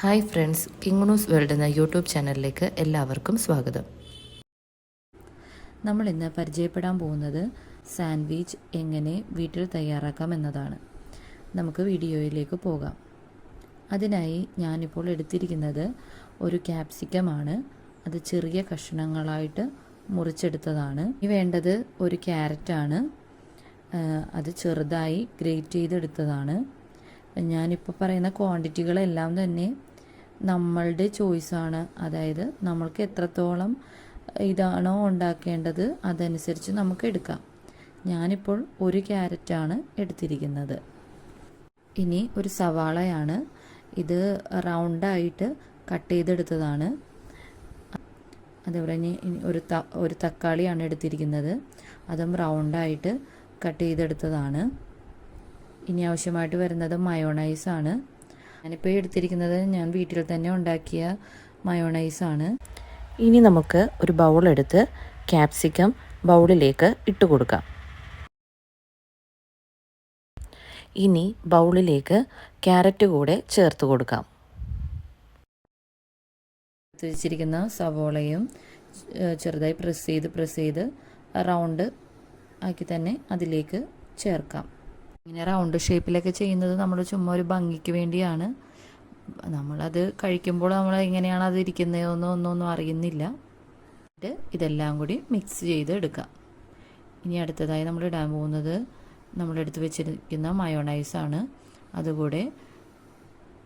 Hi friends king news world എന്ന YouTube ചാനലിലേക്ക് എല്ലാവർക്കും സ്വാഗതം. നമ്മൾ ഇന്ന് പരിചയപ്പെടാൻ പോകുന്നത് സാൻഡ്വിച്ച് എങ്ങനെ വീട്ടിൽ തയ്യാറാക്കാം എന്നതാണ്. നമുക്ക് വീഡിയോയിലേക്ക് പോകാം. അതിനായി ഞാനിപ്പോൾ എടുത്തിരിക്കുന്നത് ഒരു ക്യാപ്സിക്കമാണ്. അത് ചെറിയ കഷ്ണങ്ങളായിട്ട് മുറിച്ചെടുത്തതാണ്. ഇനി വേണ്ടത് ഒരു ക്യാരറ്റാണ്. അത് ചെറുതായി ഗ്രേറ്റ് ചെയ്തെടുത്തതാണ്. ഞാനിപ്പോൾ പറയുന്ന ക്വാണ്ടിറ്റികളെല്ലാം തന്നെ നമ്മളുടെ ചോയ്സാണ് അതായത് നമ്മൾക്ക് എത്രത്തോളം ഇതാണോ ഉണ്ടാക്കേണ്ടത് അതനുസരിച്ച് നമുക്ക് എടുക്കാം. ഞാനിപ്പോൾ ഒരു ക്യാരറ്റാണ് എടുത്തിരിക്കുന്നത്. ഇനി ഒരു സവാളയാണ്. ഇത് റൗണ്ടായിട്ട് കട്ട് ചെയ്തെടുത്തതാണ്. അതേപോലെ ഇനി ഒരു ത ഒരു തക്കാളിയാണ് എടുത്തിരിക്കുന്നത്. അതും റൗണ്ടായിട്ട് കട്ട് ചെയ്തെടുത്തതാണ്. ഇനി ആവശ്യമായിട്ട് വരുന്നത് മയോണൈസാണ് ഞാനിപ്പോൾ എടുത്തിരിക്കുന്നത് ഞാൻ വീട്ടിൽ തന്നെ ഉണ്ടാക്കിയ മയോണൈസാണ് ഇനി നമുക്ക് ഒരു ബൗൾ എടുത്ത് ക്യാപ്സിക്കം ബൗളിലേക്ക് ഇട്ട് കൊടുക്കാം. ഇനി ബൗളിലേക്ക് ക്യാരറ്റ് കൂടെ ചേർത്ത് കൊടുക്കാം. എടുത്ത് വെച്ചിരിക്കുന്ന സവോളയും ചെറുതായി പ്രസ് ചെയ്ത് പ്രസ് ചെയ്ത് റൗണ്ട് ആക്കി തന്നെ അതിലേക്ക് ചേർക്കാം. ഇങ്ങനെ റൗണ്ട് ഷേപ്പിലൊക്കെ ചെയ്യുന്നത് നമ്മൾ ചുമ്മാ ഒരു ഭംഗിക്ക് വേണ്ടിയാണ്. നമ്മളത് കഴിക്കുമ്പോൾ നമ്മൾ എങ്ങനെയാണ് അത് ഇരിക്കുന്നതെന്നോ ഒന്നൊന്നും അറിയുന്നില്ല. എന്നിട്ട് ഇതെല്ലാം കൂടി മിക്സ് ചെയ്ത് എടുക്കാം. ഇനി അടുത്തതായി നമ്മൾ ഇടാൻ പോകുന്നത് നമ്മളെടുത്ത് വെച്ചിരിക്കുന്ന മയോണൈസാണ് അതുകൂടെ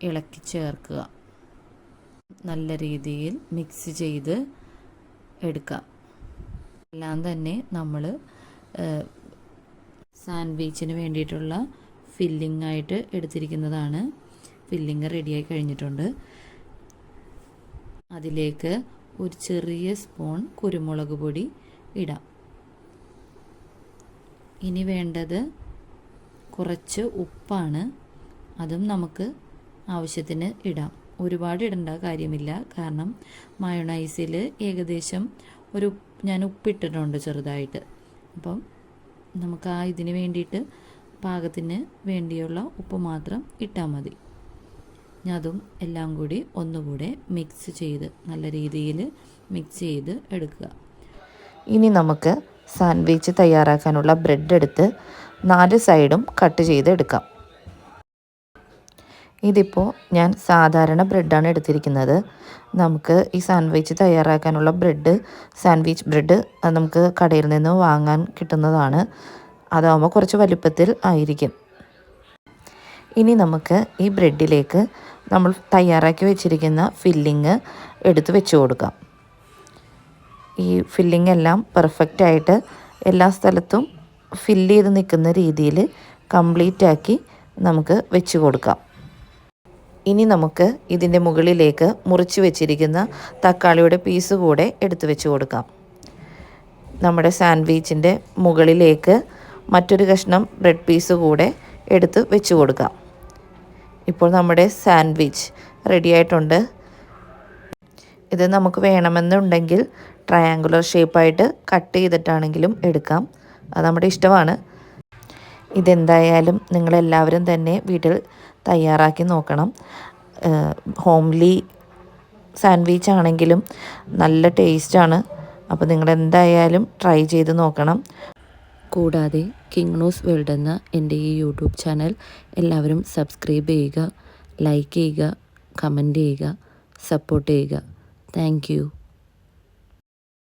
ഇളക്കി ചേർക്കുക. നല്ല രീതിയിൽ മിക്സ് ചെയ്ത് എടുക്കാം. എല്ലാം തന്നെ നമ്മൾ സാൻഡ്വിച്ചിന് വേണ്ടിയിട്ടുള്ള ഫില്ലിംഗ് ആയിട്ട് എടുത്തിരിക്കുന്നതാണ്. ഫില്ലിങ് റെഡിയായി കഴിഞ്ഞിട്ടുണ്ട്. അതിലേക്ക് ഒരു ചെറിയ സ്പൂൺ കുരുമുളക് പൊടി ഇടാം. ഇനി വേണ്ടത് കുറച്ച് ഉപ്പാണ്. അതും നമുക്ക് ആവശ്യത്തിന് ഇടാം. ഒരുപാട് ഇടേണ്ട കാര്യമില്ല. കാരണം മയോണൈസിൽ ഏകദേശം ഒരു ഞാൻ ഉപ്പിട്ടിട്ടുണ്ട് ചെറുതായിട്ട്. അപ്പം നമുക്ക് ആ ഇതിന് വേണ്ടിയിട്ട് പാകത്തിന് വേണ്ടിയുള്ള ഉപ്പ് മാത്രം ഇട്ടാൽ മതി. അതും എല്ലാം കൂടി ഒന്നുകൂടെ മിക്സ് ചെയ്ത് നല്ല രീതിയിൽ മിക്സ് ചെയ്ത് എടുക്കുക. ഇനി നമുക്ക് സാൻഡ്വിച്ച് തയ്യാറാക്കാനുള്ള ബ്രെഡ് എടുത്ത് നാല് സൈഡും കട്ട് ചെയ്ത് എടുക്കാം. ഇതിപ്പോൾ ഞാൻ സാധാരണ ബ്രെഡാണ് എടുത്തിരിക്കുന്നത്. നമുക്ക് ഈ സാൻഡ്വിച്ച് തയ്യാറാക്കാനുള്ള ബ്രെഡ് സാൻഡ്വിച്ച് ബ്രെഡ് അത് നമുക്ക് കടയിൽ നിന്ന് വാങ്ങാൻ കിട്ടുന്നതാണ്. അതാകുമ്പോൾ കുറച്ച് വലുപ്പത്തിൽ ആയിരിക്കും. ഇനി നമുക്ക് ഈ ബ്രെഡിലേക്ക് നമ്മൾ തയ്യാറാക്കി വെച്ചിരിക്കുന്ന ഫില്ലിങ് എടുത്ത് വെച്ച് കൊടുക്കാം. ഈ ഫില്ലിംഗ് എല്ലാം പെർഫെക്റ്റ് ആയിട്ട് എല്ലാ സ്ഥലത്തും ഫില്ല് ചെയ്ത് നിൽക്കുന്ന രീതിയിൽ കംപ്ലീറ്റ് ആക്കി നമുക്ക് വെച്ച് കൊടുക്കാം. ഇനി നമുക്ക് ഇതിന്റെ മുകളിലേക്ക് മുറിച്ച് വെച്ചിരിക്കുന്ന തക്കാളിയുടെ പീസ് കൂടെ എടുത്തു വെച്ച് കൊടുക്കാം. നമ്മുടെ സാൻഡ്വിച്ചിന്റെ മുകളിലേക്ക് മറ്റൊരു കഷ്ണം ബ്രെഡ് പീസ് കൂടെ എടുത്ത് വെച്ച് കൊടുക്കാം. ഇപ്പോൾ നമ്മുടെ സാൻഡ്വിച്ച് റെഡി ആയിട്ടുണ്ട്. ഇത് നമുക്ക് വേണമെന്നുണ്ടെങ്കിൽ ട്രയാങ്കുലർ ഷേപ്പായിട്ട് കട്ട് ചെയ്തിട്ടാണെങ്കിലും എടുക്കാം. അത് നമ്മുടെ ഇഷ്ടമാണ്. ഇതെന്തായാലും നിങ്ങളെല്ലാവരും തന്നെ വീട്ടിൽ തയ്യാറാക്കി നോക്കണം. ഹോംലി സാൻഡ്വിച്ച് ആണെങ്കിലും നല്ല ടേസ്റ്റാണ്. അപ്പോൾ നിങ്ങൾ എന്തായാലും ട്രൈ ചെയ്ത് നോക്കണം. കൂടാതെ കിങ് ന്യൂസ് വേൾഡ് എന്ന എന്റെ ഈ യൂട്യൂബ് ചാനൽ എല്ലാവരും സബ്സ്ക്രൈബ് ചെയ്യുക ലൈക്ക് ചെയ്യുക കമന്റ് ചെയ്യുക സപ്പോർട്ട് ചെയ്യുക. താങ്ക്